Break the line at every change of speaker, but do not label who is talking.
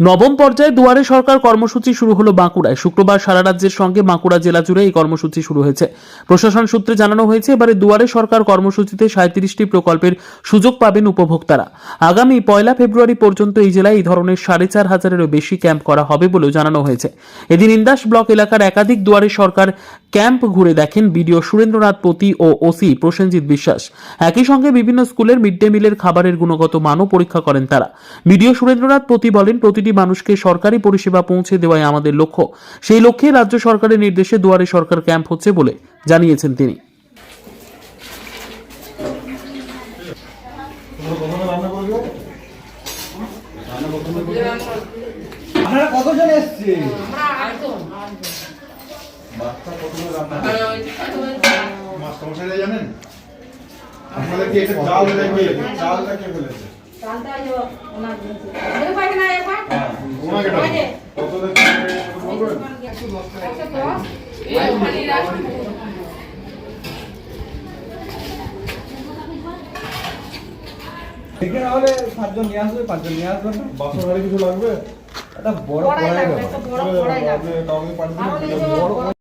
নবম পর্যায়ে দুয়ারে সরকার কর্মসূচি শুরু হলো বাঁকুড়ায়। শুক্রবার সারা রাজ্যের সঙ্গে বাঁকুড়া জেলা জুড়ে এই কর্মসূচি শুরু হয়েছে। প্রশাসন সূত্রে জানানো হয়েছে, এবারে দুয়ারে সরকার কর্মসূচিতে সাঁত্রিশটি প্রকল্পের সুযোগ পাবেন উপভোক্তারা। আগামী পয়লা ফেব্রুয়ারি পর্যন্ত এই জেলায় এই ধরনের সাড়ে চার হাজারেরও বেশি ক্যাম্প করা হবে বলেও জানানো হয়েছে। এদিন ইন্দাস ব্লক এলাকার একাধিক দুয়ারে সরকার ক্যাম্প ঘুরে দেখেন বিডিও সুরেন্দ্রনাথ পতি ও ওসি প্রসেনজিৎ বিশ্বাস। একই সঙ্গে বিভিন্ন স্কুলের মিড ডে মিলের খাবারের গুণগত মানও পরীক্ষা করেন তারা। বিডিও সুরেন্দ্রনাথ পতি বলেন, প্রতিটি মানুষকে সরকারি পরিষেবা পৌঁছে দেওয়াই আমাদের লক্ষ্য। সেই লক্ষ্যে রাজ্য সরকারের নির্দেশে দুয়ারে সরকার ক্যাম্প হচ্ছে বলে জানিয়েছেন তিনি।
আপনারা কতজন এসছে
মাস্টারমশাইরা জানেন? আপনাদের কি এটা চাল নাকি? চালটা কে বলেছে
চালটা ওনার দিয়েছে। ওদের না একবার?
ওনাকে
হলে পাঁচজন নিয়ে আসবে পাঁচজন নিয়ে আসবে না?
বাসন কিছু লাগবে?
একটা বড়
কড়াই
কড়াই
লাগবে, একটা বড় কড়াই লাগবে।
কাউকে
বড়